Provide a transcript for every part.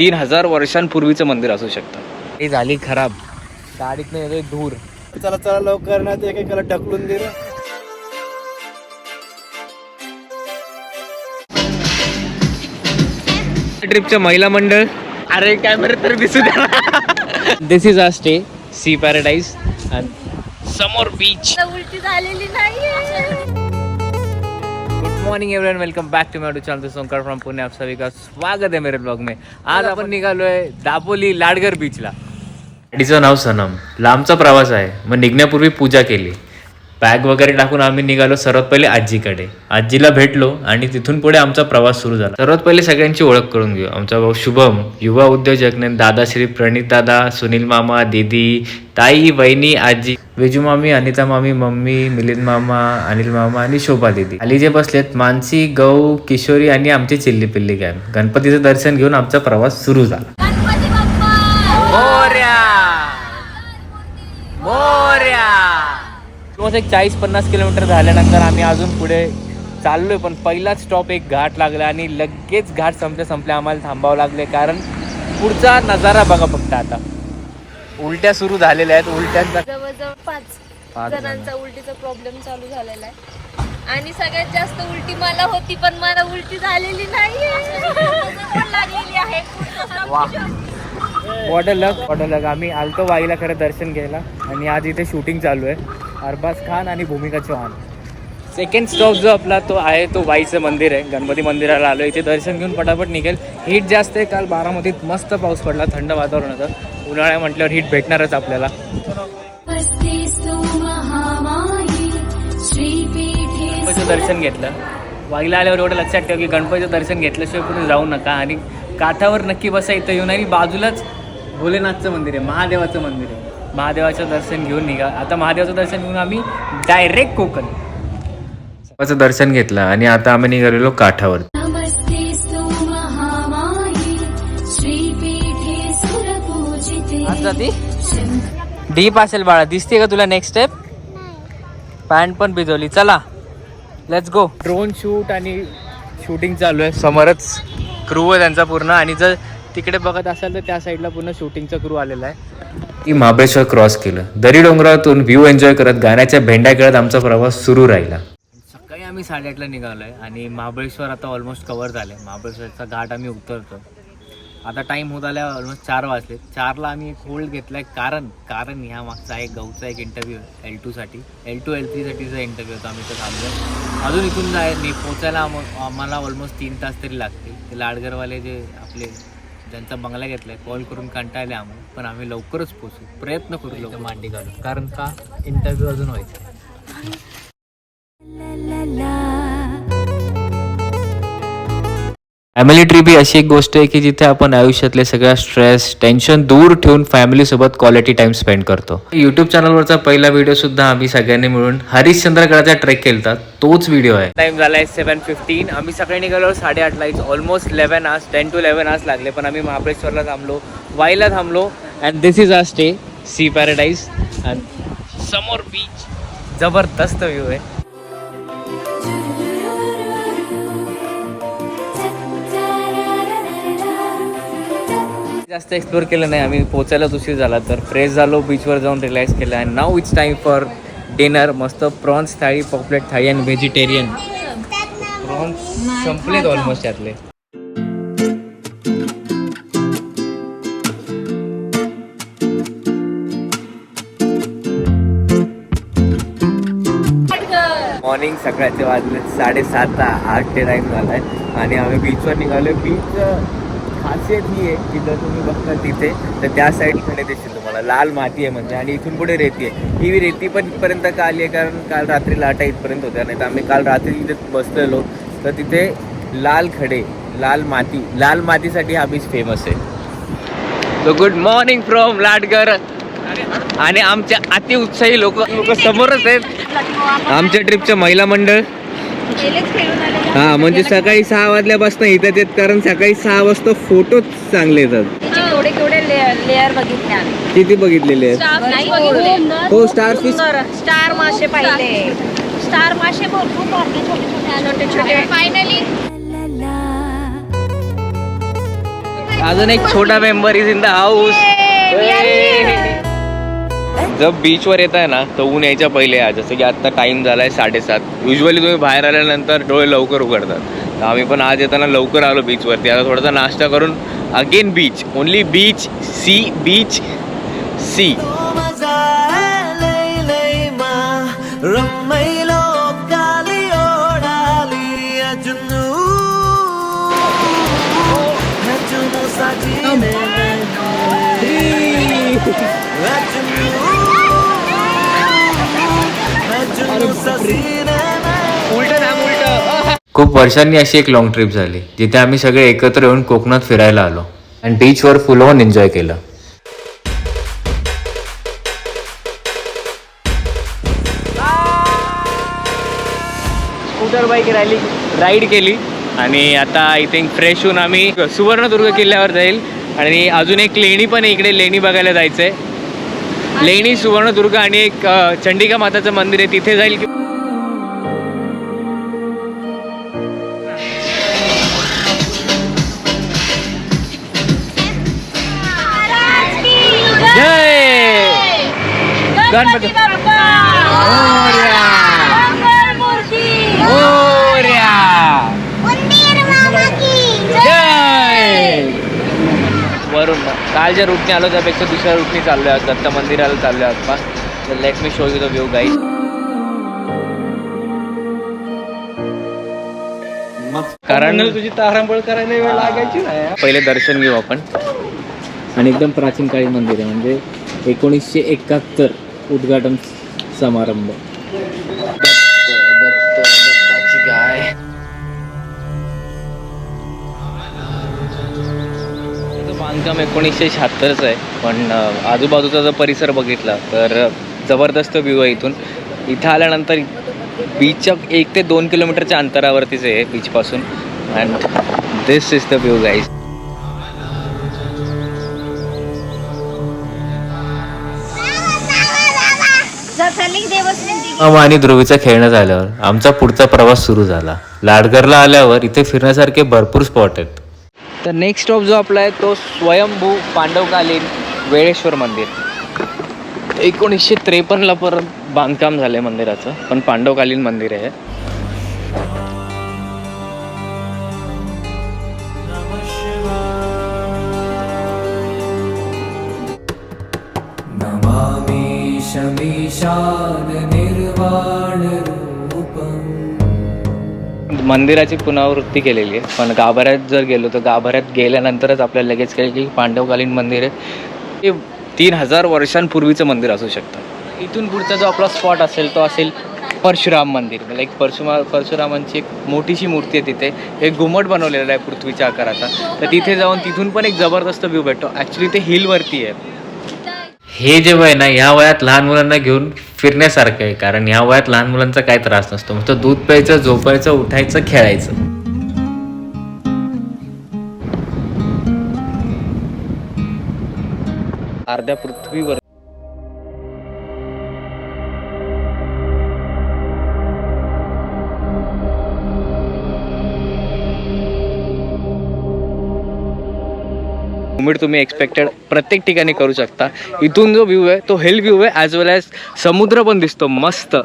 तीन हजार वर्षांपूर्वीचं मंदिर असू शकतं. ही झाली खराब. गाडीतनं येतोय धूर. चला चला लवकर ना ते एकेकाला ढकलून दे रे. ट्रिपच्या महिला मंडळ. अरे कॅमेरा तर दिसू द्या. This is our stay sea paradise समोर बीच उलटी झालेली नाहीये. Good morning everyone welcome back to my channel Sonkar from Pune आप सभी का स्वागत है मेरे ब्लॉग में। आज आपण निघालोय दापोली लाडगर बीचला गाडीचं नाव सनम. लांबचा प्रवास आहे. मग निघण्यापूर्वी पूजा केली. बॅग वगैरे टाकून आम्ही निघालो सर्वात पहिले आजीकडे. आजीला भेटलो आणि तिथून पुढे आमचा प्रवास सुरू झाला. सर्वात पहिले सगळ्यांची ओळख करून घेऊ. आमचा भाऊ शुभम युवा उद्योजक ने दादाश्री प्रणित दादा सुनील मामा दीदी ताई वहिनी आजी विजू मामी अनिता मामी मम्मी मिलिंद मामा अनिल मामा आणि शोभा दीदी. खाली जे बसलेत मानसी गौ किशोरी आणि आमची चिल्ली पिल्ली गॅम गणपतीचं दर्शन घेऊन आमचा प्रवास सुरू झाला. Almost एक चाळीस पन्नास किलोमीटर झाल्यानंतर आम्ही अजून पुढे चाललोय पण पहिलाच स्टॉप एक घाट लागला आणि लगेच घाट संपल्या संपल्या आम्हाला थांबावं लागले कारण पुढचा नजारा बघा फक्त आता. उलट्या सुरू झालेल्या आहेत उलट्यांचा जवळजवळ पाच पाच जणांचा उलटीचा प्रॉब्लेम चालू झालेला आहे. आणि सगळ्यात जास्त उलटी मला होती पण मला उलटी झालेली आहे वा वॉटर लक वॉटर लक आम्ही आलतो वाईला खरं दर्शन घ्यायला आणि आज इथे शूटिंग चालू आहे. अरबाज खान आणि भूमिका चौहान. सेकंड स्टॉप जो आपला तो आहे तो वाईचं मंदिर आहे. गणपती मंदिराला आलो इथे दर्शन घेऊन पटापट निघेल. हीट जास्त आहे. काल बारामतीत मस्त पाऊस पडला. थंड वातावरण होतं. उन्हाळ्या म्हटल्यावर हीट भेटणारच आपल्याला. गणपतीचं दर्शन घेतलं. वाईला आल्यावर एवढं लक्षात ठेव की गणपतीचं दर्शन घेतल्याशिवाय कुठे जाऊ नका. आणि काठावर नक्की बसा. इथं येऊन आणि बाजूलाच भोलेनाथचं मंदिर आहे. महादेवाचं मंदिर आहे. महादेवाचं दर्शन घेऊन निघा. आता महादेवाचं दर्शन घेऊन आम्ही डायरेक्ट कोकण. दर्शन घेतलं आणि आता आम्ही निघालेलो काठावर. डीप असेल बाळा दिसते का तुला नेक्स्ट स्टेप पॅन्ट पण भिजवली. चला लेट्स गो ड्रोन शूट आणि शूटिंग चालू आहे. समोरच क्रू आहे त्यांचा पूर्ण. आणि जर तिकडे बघत असाल तर त्या साईडला पूर्ण शूटिंगचा क्रू आलेला आहे. की महाबळेश्वर क्रॉस केलं. दरी डोंगरातून व्ह्यू एन्जॉय करत गाण्याच्या भेंड्या खेळत आमचा प्रवास सुरू राहिला. सकाळी आम्ही साडेआठला निघालो आहे आणि महाबळेश्वर आता ऑलमोस्ट कव्हर झालं आहे महाबळेश्वरचा घाट आम्ही उतरतो. आता टाईम होत आला ऑलमोस्ट चार वाजले. चारला आम्ही एक होल्ड घेतला आहे कारण कारण ह्या मागचा एक गहूचा एक इंटरव्ह्यू एल टूसाठी एल टू एल थ्रीसाठीचा इंटरव्ह्यू होता आम्ही तर थांबलो. अजून इथून जाय पोचायला आम्हाला ऑलमोस्ट तीन तास तरी लागतील. ते लाडगरवाले जे आपले ज्यांचा बंगला घेतलाय कॉल करून कंटाळले आम्हाला पण आम्ही लवकरच पोचू प्रयत्न करू लवकर. मांडी घालून कारण का? इंटरव्ह्यू अजून व्हायचा. फॅमिली ट्रिप ही अशी एक गोष्ट आहे की जिथे आपण आयुष्यातले सगळ्या स्ट्रेस टेन्शन दूर ठेवून फॅमिली सोबत क्वालिटी टाइम स्पेंड करतो. युट्यूब चॅनलवरचा पहिला व्हिडिओ सुद्धा आम्ही सगळ्यांनी मिळून हरिश्चंद्रगडाचा ट्रेक केलता. तोच व्हिडिओ आहे. टाइम झालाय सेवन फिफ्टीन आम्ही सगळ्यांनी निघालो साडेआठला it's almost eleven hours ten to eleven hours लागले. पण आम्ही महाबळेश्वरला थांबलो वाईला थांबलो and this is our stay sea paradise and समोर बीच जबरदस्त व्ह्यू आहे. जास्त एक्सप्लोर केलं नाही. आम्ही पोचायलाच उशीर झाला तर फ्रेश झालो बीचवर जाऊन रिलॅक्स केलं. And now it's time for dinner मस्त प्रॉन्स थाळी पॉपलेट थाळी अँड व्हेजिटेरियन प्रॉन्स संपलेत ऑलमोस्ट यातले. मॉर्निंग सकाळचे वाजले साडेसात आठ ते टाईम झाला. आहे आणि आम्ही बीचवर निघालो बीच खासियत ही आहे की जर तुम्ही बघता तिथे तर त्या साईडकडे दिसेल तुम्हाला. लाल माती आहे म्हणजे आणि इथून पुढे रेती आहे. ही रेती पण इथपर्यंत का आली आहे? कारण काल रात्री लाटा इथपर्यंत होत्या नाही तर आम्ही काल रात्री तिथे बसलेलो. तर तिथे लाल खडे लाल माती लाल मातीसाठी हा बीच फेमस आहे. तो गुड मॉर्निंग फ्रॉम लाटगर आणि आमच्या अति उत्साही लोक लोक समोरच आहेत. आमच्या ट्रिपचं महिला मंडळ. हा म्हणजे सकाळी सहा वाजल्यापासून इथं येत कारण सकाळी सहा वाजता फोटोच चांगले येतात. केवढे केवढे लेअर बघितले आम्ही. किती बघितलेले आहेत? नाही बघितले. हो स्टार फिश स्टार मासे पाहिले. स्टार मासे भरपूर पाहिले छोटे छोटे छोटे छोटे. फायनली अजून एक छोटा member is in the house जब बीचवर येत आहे ना तर ऊन यायच्या पहिले या जसं की आत्ता टाईम झाला आहे साडेसात. युजली तुम्ही बाहेर आल्यानंतर डोळे लवकर उघडतात. तर आम्ही पण आज येताना लवकर आलो बीचवरती आता थोडासा नाश्ता करून again beach only beach sea beach sea खूप वर्षांनी अशी एक लॉंग ट्रिप झाली जिथे आम्ही सगळे एकत्र येऊन कोकणात फिरायला आलो आणि बीचवर फुल ऑन एन्जॉय केलं. स्कूटर बाईक रॅली राईड केली आणि आता आय थिंक फ्रेश होऊन आम्ही सुवर्णदुर्ग किल्ल्यावर जाईल आणि अजून एक लेणी पण आहे इकडे लेणी बघायला जायचं आहे लेणी सुवर्णदुर्ग आणि एक चंडिका माताचं मंदिर आहे. तिथे जाईल की- जय! गणपती वरून कालच्या रूटने आलो त्यापेक्षा दुसऱ्या रूटने चाललोय आज. दत्त मंदिराला चाललोय आता तर let me show you the view guide कारण तुझी तारांबळ करायला वेळ लागायची नाही पहिले दर्शन घेऊ आपण. आणि एकदम प्राचीन काळी मंदिर आहे म्हणजे एकोणीसशे एकाहत्तर उद्घाटन समारंभ. बांधकाम एकोणीसशे शहात्तरचं आहे. पण आजूबाजूचा जर परिसर बघितला तर जबरदस्त व्ह्यू आहे इथून. इथं आल्यानंतर बीचच्या एक ते दोन किलोमीटरच्या अंतरावरतीच आहे बीचपासून and this is the view guys आणि ध्रुवीचं खेळणं झाल्यावर आमचा पुढचा प्रवास सुरू झाला. लाडगरला आल्यावर इथे फिरण्यासारखे भरपूर स्पॉट आहेत. तर नेक्स्ट स्टॉप जो आपला आहे तो स्वयंभू पांडवकालीन वेळेश्वर मंदिर. एकोणीसशे त्रेपन्नला परत बांधकाम झालं आहे मंदिराचं पण पांडवकालीन मंदिर आहे शमीशान मंदिराची पुनरावृत्ती केलेली आहे. पण गाभाऱ्यात जर गेलो तर गाभाऱ्यात गेल्यानंतरच आपल्याला लगेच कळेल की पांडवकालीन मंदिर आहे. हे तीन हजार वर्षांपूर्वीचं मंदिर असू शकतं. इथून पुढचा जो आपला स्पॉट असेल तो असेल परशुराम मंदिर. लाईक परशुमा परशुरामांची एक मोठीशी मूर्ती आहे तिथे. एक घुमट बनवलेला आहे पृथ्वीच्या आकाराचा. तर तिथे जाऊन तिथून पण एक जबरदस्त व्ह्यू भेटतो. ॲक्च्युली ते हिलवरती आहे. हे जे वय ना ह्या वयात लहान मुलांना घेऊन फिरण्यासारखं आहे कारण या वयात लहान मुलांचा काय त्रास नसतो. मग दूध प्यायचं झोपायचं उठायचं खेळायचं. अर्ध्या पृथ्वीवर मुमेंट तुम्ही एक्सपेक्टेड प्रत्येक ठिकाणी करू शकता. इथून जो व्ह्यू आहे तो हिल व्ह्यू आहे ॲज वेल ॲज समुद्र पण दिसतो मस्त.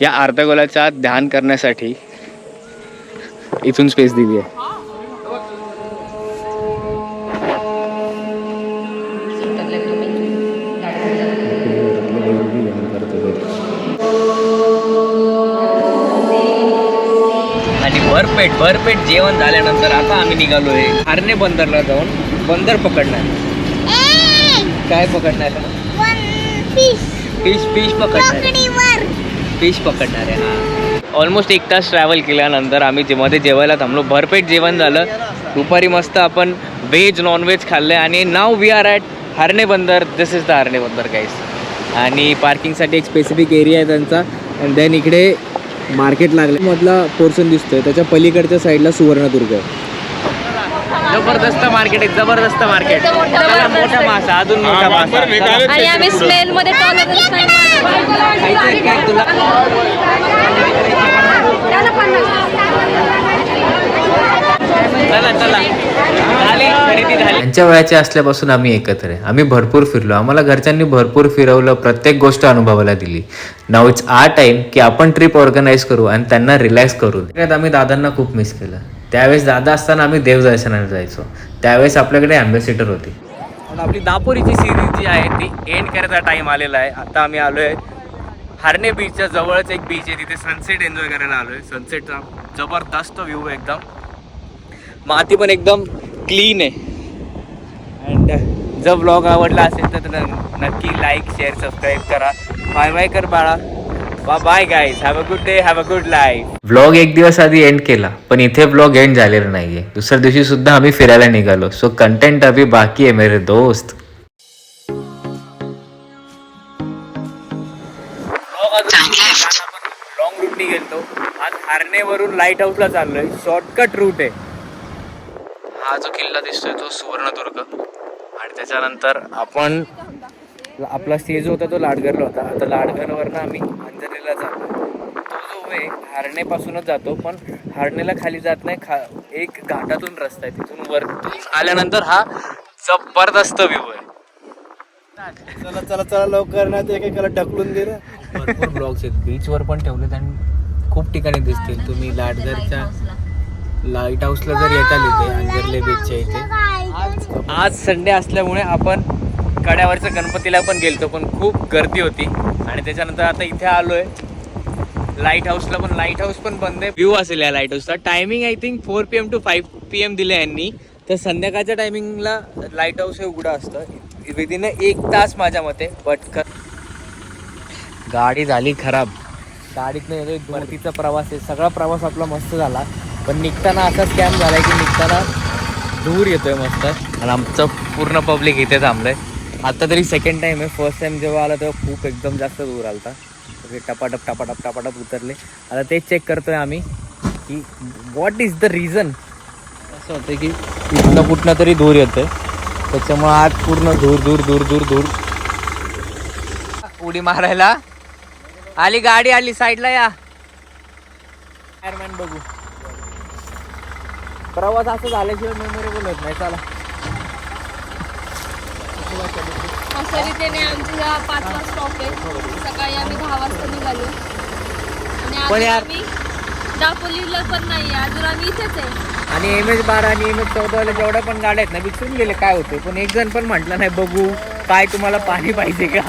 या अर्धगोलाच्या ध्यान करण्यासाठी इथून स्पेस दिली आहे. भरपेट भरपेट जेवण झाल्यानंतर आता आम्ही निघालोय हरणे बंदरला जाऊन. बंदर पकडणार. काय पकडणार? फिश फिश पकडणार. फिश पकडणार आहे हा. ऑलमोस्ट एक तास ट्रॅव्हल केल्यानंतर आम्ही जे मध्ये जेवायला थांबलो. भरपेट जेवण झालं. दुपारी मस्त आपण व्हेज नॉनव्हेज खाल्लं आणि now we are at Harne Bandar. This is the हरणे बंदर गाईस आणि पार्किंगसाठी एक स्पेसिफिक एरिया आहे त्यांचा. अँड देन इकडे मार्केट लागलं. मधला पोर्शन दिसतोय. त्याच्या पलीकडच्या साईडला सुवर्णदुर्ग आहे. जबरदस्त मार्केट आहे. जबरदस्त मार्केट. मोठा मासा अजून मोठा मासा. आणि आम्ही स्मेल मध्ये तुला चला चला झाली खरेदी झाली त्यांच्या वयाचे असल्यापासून आम्ही एकत्र आहे. आम्ही भरपूर फिरलो. आम्हाला घरच्यांनी भरपूर फिरवलं प्रत्येक गोष्ट अनुभवायला दिली. नाव इट्स आ टाइम की आपण ट्रिप ऑर्गनाईज करू आणि त्यांना रिलॅक्स करू त्यात आम्ही दादांना खूप मिस केलं. त्यावेळेस दादा असताना आम्ही देवदर्शनाला जायचो. त्यावेळेस आपल्याकडे अँबॅसिडर होती. आपली दापोरीची सिरीज जी आहे ती एंड करायचा टाईम आलेला आहे. आता आम्ही आलोय हारणे बीचच्या जवळच एक बीच आहे. तिथे सनसेट एन्जॉय करायला आलोय. सनसेटचा जबरदस्त व्ह्यू एकदम. माती पण एकदम क्लीन आहे. अँड जर ब्लॉग आवडला असेल तर नक्की लाईक शेअर सबस्क्राईब करा. बाय बाय कर बाळा. बा bye guys have a good day have a good life vlog एक दिवस आधी एंड केला पण इथे व्लॉग एंड झालेला नाहीये. दुसऱ्या दिवशी सुद्धा आम्ही फिरायला निघालो. सो कंटेंट अभी बाकी आहे मेरे दोस्त. लॉंग रूटनी गेलतो. आज हारनेवरून लाइट हाऊसला चाललोय. शॉर्टकट रूट आहे. हा जो किल्ला दिसतोय तो सुवर्णदुर्ग. आणि त्याच्यानंतर आपण आपला स्टे जो होता तो लाडगरला होता. आता लाडगरवरनं आम्ही अंजनेला जातो तो जो वे हारनेपासूनच जातो पण हारनेला खाली जात नाही. खा एक घाटातून रस्ता आहे. तिथून वरतून आल्यानंतर हा जबरदस्त व्ह्यू आहे. चला चला चला लवकर. नाही तर एकेकाला ढकलून दे भरपूर ब्लॉग्स आहेत. बीचवर पण ठेवलेत आणि खूप ठिकाणी दिसतील. तुम्ही लाटघरच्या लाइट हाऊसला जर येताल इथे अंजरले बीचच्या इथे. आज संडे असल्यामुळे आपण कड्यावरच्या गणपतीला पण गेलतो पण खूप गर्दी होती. आणि त्याच्यानंतर आता इथे आलोय. लाइट हाऊसला पण लाइट हाऊस पण बंद आहे. व्ह्यू असेल या लाइट हाऊसचा timing I think four P M to five P M दिलं यांनी. तर संध्याकाळच्या टायमिंगला लाइट हाऊस हे उघडं असतं. विदिन एक तास माझ्या मते पटकन गाडी झाली खराब. गाडीतनं येतोय भरतीचा प्रवास आहे. सगळा प्रवास आपला मस्त झाला. पण निघताना असा स्कॅम झालाय की निघताना धूर येतोय मस्त. आणि आमचं पूर्ण पब्लिक इथे थांबलंय. आता तरी सेकंड टाइम आहे. फर्स्ट टाइम जेव्हा आला तेव्हा खूप एकदम जास्त दूर आलता. सगळे टपाटप टपाटप टपाटप उतरले. आता तेच चेक करतोय आम्ही की व्हॉट इज द रिझन असं होतं की इथनं कुठनं तरी धूर येतोय. त्याच्यामुळे आज पूर्ण धूर धूर दूर दूर दूर उडी मारायला. आली गाडी आली साईडला या. बघू. प्रवास असं झाल्याशिवाय मेमोरेबल होत नाही. चला. अशा रीतीने आमचा पाचवा स्टॉप आहे. सकाळी आम्ही दहा वाजता निघालो. आणि आम्ही दापोलीला पण नाही अजून आम्ही इथेच आहे. आणि एम एच बारा आणि एम एच चौदाला जेवढ्या पण गाड्या आहेत ना विचारून गेले काय होते पण एक जण पण म्हटलं नाही बघू काय तुम्हाला पाणी पाहिजे का?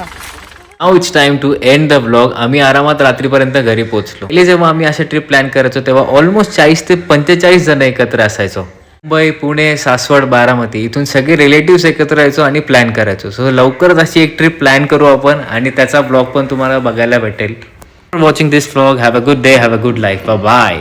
Now it's time to end the blog आम्ही आरामात रात्रीपर्यंत घरी पोहोचलो. पहिले जेव्हा आम्ही असे ट्रिप प्लॅन करायचो तेव्हा ऑलमोस्ट चाळीस ते पंचेचाळीस जण एकत्र असायचो. मुंबई पुणे सासवड बारामती इथून सगळे रिलेटिव्ह एकत्र यायचो आणि प्लॅन करायचो. सो लवकरच अशी एक ट्रिप प्लॅन करू आपण आणि त्याचा ब्लॉग पण तुम्हाला बघायला भेटेल. Watching this blog have a good day have a good life bye